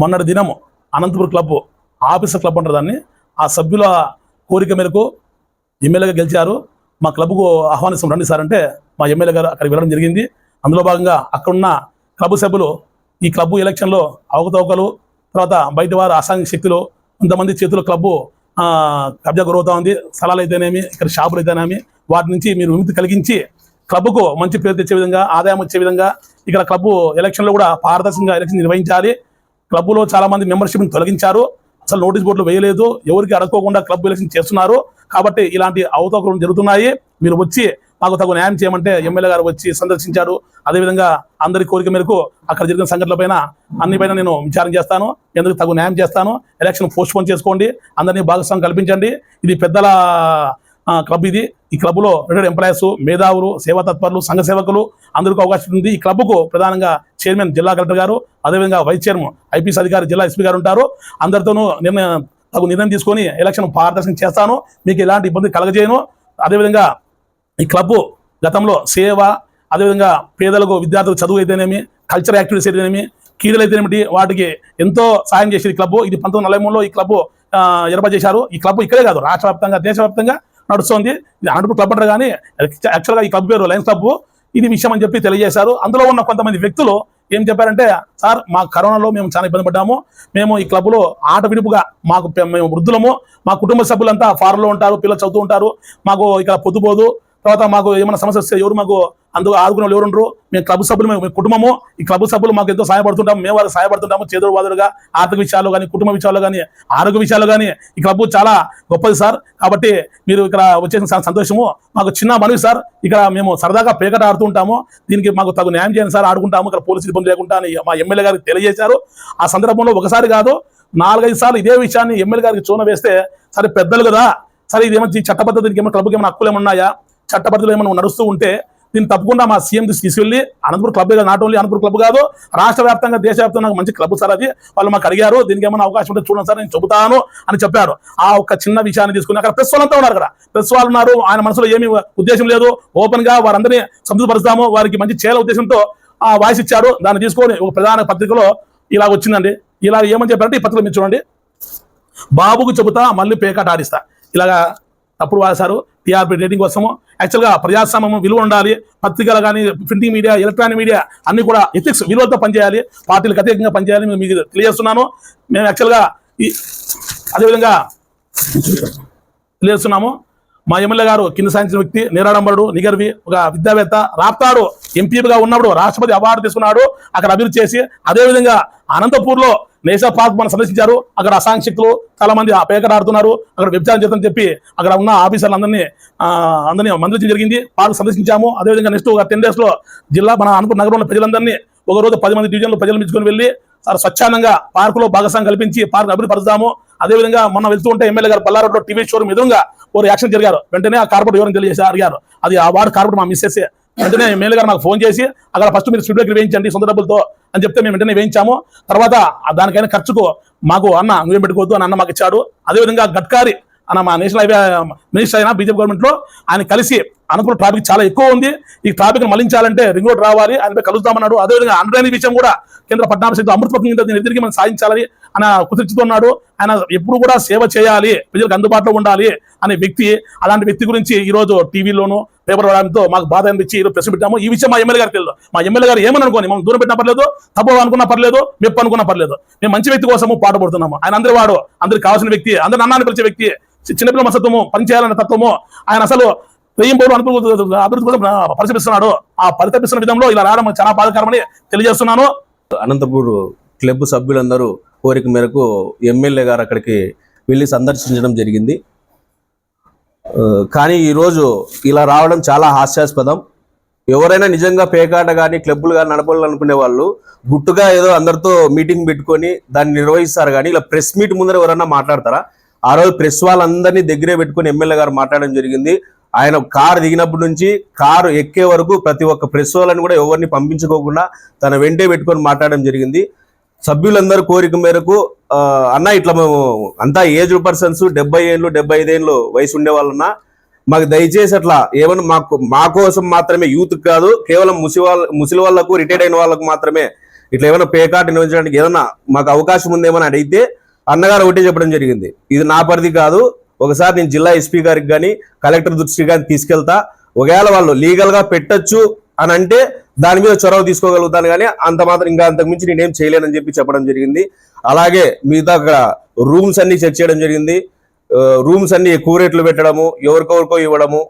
మొన్నటి దినం Anantapuram club officer club అంటారు దాన్ని. ఆ సభ్యుల కోరిక మేరకు ఎమ్మెల్యేగా గెలిచారు. మా క్లబ్కు ఆహ్వానిస్తాం రండి సార్ అంటే మా ఎమ్మెల్యే గారు అక్కడికి వెళ్ళడం జరిగింది. అందులో భాగంగా అక్కడున్న క్లబ్ సభ్యులు ఈ క్లబ్ ఎలక్షన్లో అవకతవకలు తర్వాత బయట వారు అసాంఘిక శక్తులు కొంతమంది చేతుల క్లబ్బు కబ్జా గురవుతా ఉంది. స్థలాలు అయితేనేమి ఇక్కడ షాపులు అయితేనేమి వాటి నుంచి మీరు విముక్తి కలిగించి క్లబ్కు మంచి పేరు తెచ్చే విధంగా ఆదాయం వచ్చే విధంగా ఇక్కడ క్లబ్ ఎలక్షన్లో కూడా పారదర్శకంగా ఎలక్షన్ నిర్వహించాలి. క్లబ్లో చాలా మంది మెంబర్షిప్ని తొలగించారు. అసలు నోటీస్ బోర్డులు వేయలేదు. ఎవరికి అడగకుండా క్లబ్ ఎలక్షన్ చేస్తున్నారు. కాబట్టి ఇలాంటి అవతవకలు జరుగుతున్నాయి. మీరు వచ్చి మాకు తగు న్యాయం చేయమంటే ఎమ్మెల్యే గారు వచ్చి సందర్శించారు. అదేవిధంగా అందరి కోరిక మేరకు అక్కడ జరిగిన సంఘటనలపైన అన్ని పైన నేను విచారం చేస్తాను. ఎందుకు తగు న్యాయం చేస్తాను. ఎలక్షన్ పోస్ట్ పోన్ చేసుకోండి. అందరినీ భాగస్వామ్యం కల్పించండి. ఇది పెద్దల క్లబ్ ఇది. ఈ క్లబ్లో రిటైర్డ్ ఎంప్లాయీస్ మేధావులు సేవా తత్పరులు సంఘ సేవకులు అందరికీ అవకాశం ఉంది ఈ క్లబ్కు ప్రధానంగా చైర్మన్ జిల్లా కలెక్టర్ గారు అదేవిధంగా వైస్ చైర్మన్ ఐపీఎస్ అధికారి జిల్లా ఎస్పీ గారు ఉంటారు. అందరితోనూ నిర్ణయం తగు నిర్ణయం తీసుకొని ఎలక్షన్ పారదర్శకం చేస్తాను. మీకు ఎలాంటి ఇబ్బంది కలగజేయను. అదేవిధంగా ఈ క్లబ్ గతంలో సేవ అదేవిధంగా పేదలకు విద్యార్థులకు చదువు అయితేనేమి కల్చర్ యాక్టివిటీస్ అయితేనేమి క్రీడలు అయితేనేమిటి వాటికి ఎంతో సాయం చేసేది క్లబ్. ఇది పంతొమ్మిది నలభై మూడులో ఈ క్లబ్ ఏర్పాటు చేశారు. ఈ క్లబ్ ఇక్కడే కాదు రాష్ట్ర వ్యాప్తంగా దేశవ్యాప్తంగా నడుస్తుంది. ఇది అనంతపురం క్లబ్ అంటారు కానీ యాక్చువల్గా ఈ క్లబ్ పేరు లయన్స్ క్లబ్. ఇది విషయం అని చెప్పి తెలియజేశారు. అందులో ఉన్న కొంతమంది వ్యక్తులు ఏం చెప్పారంటే సార్ మా కరోనాలో మేము చాలా ఇబ్బంది పడ్డాము. మేము ఈ క్లబ్లో ఆట విడుపుగా మాకు మేము వృద్ధులము. మా కుటుంబ సభ్యులంతా ఫారెన్లో ఉంటారు పిల్లలు చదువుతూ ఉంటారు. మాకు ఇక్కడ పొద్దుపోదు. తర్వాత మాకు ఏమైనా సమస్య వస్తే ఎవరు మాకు అందుకు ఆదుకునే వాళ్ళు ఎవరు ఉండరు మేము క్లబ్ సభ్యులు మేము కుటుంబము. ఈ క్లబ్ సభ్యులు మాకు ఎంతో సహాయపడుతుంటాము. మేము వాళ్ళు సహాయపడుతుంటాము. చేదురు వాదురుగా ఆర్థిక విషయాలు కానీ కుటుంబ విషయాలు కానీ ఆరోగ్య విషయాలు కానీ ఈ క్లబ్ చాలా గొప్పది సార్. కాబట్టి మీరు ఇక్కడ వచ్చేసిన సంతోషము. మాకు చిన్న మనవి సార్. ఇక్కడ మేము సరదాగా పేకట ఆడుతూ ఉంటాము. దీనికి మాకు తగు న్యాయం చేయండి సార్. ఆడుకుంటాము. ఇక్కడ పోలీసు ఇబ్బంది లేకుండా మా ఎమ్మెల్యే గారికి తెలియజేశారు. ఆ సందర్భంలో ఒకసారి కాదు నాలుగైదు సార్లు ఇదే విషయాన్ని ఎమ్మెల్యే గారికి చూన వేస్తే సరే పెద్దలు కదా. సరే ఇదేమో ఈ దీనికి ఏమైనా క్లబ్కి ఏమైనా హక్కులు ఏమన్నాయా ఉన్నాయా? ఏమైనా నడుస్తూ ఉంటే దీన్ని తప్పకుండా మా సీఎం తీసుకెళ్ళి Anantapuram club not only Anantapuram club కాదు రాష్ట్ర వ్యాప్తంగా దేశవ్యాప్తంగా మంచి క్లబ్ సార్ అది. వాళ్ళు మాకు అడిగారు దీనికి ఏమైనా అవకాశం ఉంటే చూడండి సార్ నేను చెబుతాను అని చెప్పారు. ఆ ఒక్క చిన్న విషయాన్ని తీసుకుని అక్కడ ప్రెస్ వాళ్ళంతా ఉన్నారు అక్కడ. ప్రెస్ వాళ్ళు ఉన్నారు ఆయన మనసులో ఏమీ ఉద్దేశం లేదు. ఓపెన్గా వారందరినీ సంతృప్తిపరుస్తాము వారికి మంచి చేయాల ఉద్దేశంతో ఆ వాయిస్ ఇచ్చారు. దాన్ని తీసుకొని ఒక ప్రధాన పత్రికలో ఇలా వచ్చిందండి. ఇలా ఏమని చెప్పారంటే ఈ పత్రికలో మీరు చూడండి. బాబుకు చెబుతా మళ్ళీ పేకాట ఆడిస్తా. ఇలాగా తప్పుడు వాసారు టీఆర్పీ రేటింగ్ కోసము. యాక్చువల్గా ప్రజాస్వామ్యం విలువ ఉండాలి. పత్రికలు కానీ ప్రింటింగ్ మీడియా ఎలక్ట్రానిక్ మీడియా అన్ని కూడా ఎథిక్స్ విలువలతో పనిచేయాలి. పార్టీలకు అతీతంగా పనిచేయాలి. మేము మీకు తెలియజేస్తున్నాను. మేము యాక్చువల్గా ఈ అదేవిధంగా తెలియజేస్తున్నాము. మా ఎమ్మెల్యే గారు కింద సాధించిన వ్యక్తి నిరాడంబరుడు నిగర్వి ఒక విద్యావేత్త రాప్తాడు ఎంపీగా ఉన్నప్పుడు రాష్ట్రపతి అవార్డు తీసుకున్నాడు. అక్కడ అభివృద్ధి చేసి అదేవిధంగా అనంతపూర్లో నేషా పార్క్ మనం సందర్శించారు. అక్కడ అసాంక్షికులు చాలా మంది ఆ ఆడుతున్నారు అక్కడ వ్యభిచారం చేద్దని చెప్పి అక్కడ ఉన్న ఆఫీసర్లు అందరినీ ఆ, అందరినీ మందలించడం జరిగింది. పార్క్ సందర్శించాము. అదేవిధంగా నెక్స్ట్ ఒక టెన్ డేస్లో జిల్లా మన అనుకున్న నగరంలో ప్రజలందరినీ ఒక రోజు పది మంది డివిజన్లో ప్రజలు మెచ్చుకొని వెళ్ళి సార్ స్వచ్ఛందంగా పార్కులో భాగస్వామ్యం కల్పించి పార్క్ అభివృద్ధి పరుస్తాము అదేవిధంగా మొన్న వెళ్తూ ఉంటే ఎమ్మెల్యే గారు బల్లారోడ్లో టీవీ షోరూమ్ ఎదురుగా ఓ యాక్షన్ జరిగారు. వెంటనే ఆ కార్పొరేట్ వివరం తెలియజేసి అడిగారు. అది ఆ వార్డు కార్పొరేట్ మా మిస్సెస్ వెంటనే ఎమ్మెల్యే గారు మాకు ఫోన్ చేసి అక్కడ ఫస్ట్ మీరు స్పీడ్ బ్రేక్ వేయించండి సొంత డబ్బులతో అని చెప్తే మేము వెంటనే వేయించాము. తర్వాత దానికైనా ఖర్చుకు మాకు అన్న నువ్వేం పెట్టుకోవద్దు అని అన్న మాకు ఇచ్చాడు. అదేవిధంగా గడ్కారి అన్న మా నేషనల్ హైవే మినిస్టర్ అయినా బీజేపీ గవర్నమెంట్లో ఆయన కలిసి అనుకున్న ట్రాఫిక్ చాలా ఎక్కువ ఉంది. ఈ ట్రాఫిక్ మళ్ళించాలంటే రింగ్ రోడ్ రావాలి. ఆయనపై కలుద్దామన్నాడు అదేవిధంగా అండర్ విషయం కూడా కేంద్ర పట్టణాభిషేకం సైతం అమృతపత్రం కింద దీన్ని మనం సాధించాలని ఆయన కుదిర్చుతున్నాడు. ఆయన ఎప్పుడు కూడా సేవ చేయాలి. ప్రజలకు అందుబాటులో ఉండాలి అనే వ్యక్తి. అలాంటి వ్యక్తి గురించి ఈ రోజు టీవీలోను పేపర్ రావడంతో మాకు బాధ అనిపించి ఈరోజు ప్రెస్ పెట్టాము. ఈ విషయం మా ఎమ్మెల్యే గారికి తెలియదు. మా ఎమ్మెల్యే గారు ఏమని అనుకోని మనం దూరం పెట్టినా పర్లేదు తప్పు అనుకున్నా పర్లేదు మెప్పు అనుకున్నా పర్లేదు. మేము మంచి వ్యక్తి కోసము పాటుపడుతున్నాము ఆయన అందరి వాడు అందరికి కావాల్సిన వ్యక్తి అందరి అన్నాన్ని పిలిచే వ్యక్తి చిన్నపిల్ల మసత్వము పనిచేయాలనే తత్వము. ఆయన అసలు వెయ్యి పౌరులు అనుభవ అభివృద్ధి కూడా పరిశీలిస్తున్నాడు. ఆ పరితపిస్తున్న విధంలో ఇలా రావడం చాలా బాధకరమని తెలియజేస్తున్నాను. అనంతపూర్ క్లబ్ సభ్యులందరూ కోరిక మేరకు ఎమ్మెల్యే గారు అక్కడికి వెళ్ళి సందర్శించడం జరిగింది. కానీ ఈరోజు ఇలా రావడం చాలా హాస్యాస్పదం. ఎవరైనా నిజంగా పేకాట కానీ క్లబ్బులు కానీ నడపాలనుకునే వాళ్ళు గుట్టుగా ఏదో అందరితో మీటింగ్ పెట్టుకొని దాన్ని నిర్వహిస్తారు కానీ ఇలా ప్రెస్ మీట్ ముందర ఎవరైనా మాట్లాడతారా? ఆ రోజు ప్రెస్ వాళ్ళందరినీ దగ్గరే పెట్టుకొని ఎమ్మెల్యే గారు మాట్లాడడం జరిగింది. ఆయన కారు దిగినప్పటి నుంచి కారు ఎక్కే వరకు ప్రతి ఒక్క ప్రెస్ వాళ్ళని కూడా ఎవరిని పంపించుకోకుండా తన వెంటే పెట్టుకొని మాట్లాడడం జరిగింది. సభ్యులందరూ కోరిక మేరకు అన్న ఇట్లా మేము అంతా ఏజ్ పర్సన్స్ డెబ్బై ఏళ్ళు డెబ్బై ఐదేళ్ళు వయసు ఉండే వాళ్ళన్నా మాకు దయచేసి అట్లా ఏమన్నా మాకు మా కోసం మాత్రమే యూత్ కాదు కేవలం ముసి వాళ్ళ ముసలి వాళ్ళకు రిటైర్డ్ అయిన వాళ్ళకు మాత్రమే ఇట్లా ఏమైనా పే కార్డు నిర్వహించడానికి ఏదైనా మాకు అవకాశం ఉందేమని అడిగితే అన్నగారు ఒకటే చెప్పడం జరిగింది. ఇది నా పరిధి కాదు ఒకసారి నేను జిల్లా ఎస్పీ గారికి కానీ కలెక్టర్ దృష్టికి కానీ తీసుకెళ్తా. ఒకవేళ వాళ్ళు లీగల్గా పెట్టచ్చు అని అంటే దాని మీద చొరవ తీసుకోగలుగుతాను కానీ అంత మాత్రం ఇంకా అంతకు మించి నేనేం చేయలేనని చెప్పి చెప్పడం జరిగింది. అలాగే మిగతా అక్కడ రూమ్స్ అన్ని చెక్ చేయడం జరిగింది. రూమ్స్ అన్ని ఎక్కువ రేట్లు పెట్టడము ఎవరికెవరికో ఇవ్వడము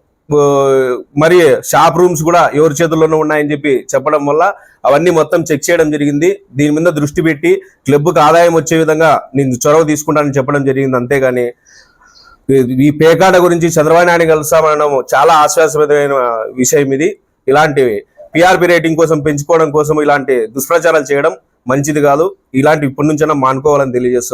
మరి షాప్ రూమ్స్ కూడా ఎవరి చేతుల్లోనూ ఉన్నాయని చెప్పి చెప్పడం వల్ల అవన్నీ మొత్తం చెక్ చేయడం జరిగింది. దీని మీద దృష్టి పెట్టి క్లబ్కి ఆదాయం వచ్చే విధంగా నేను చొరవ తీసుకుంటానని చెప్పడం జరిగింది అంతేగాని ఈ- పేకాట గురించి చంద్రబాబు నాయుడు కలుస్తామనడం చాలా ఆశ్వాసమైన విషయం ఇది. ఇలాంటివి పిఆర్పి రేటింగ్ కోసం పెంచుకోవడం కోసం ఇలాంటి దుష్ప్రచారాలు చేయడం మంచిది కాదు. ఇలాంటి ఇప్పటి నుంచైనా మానుకోవాలని తెలియజేస్తాం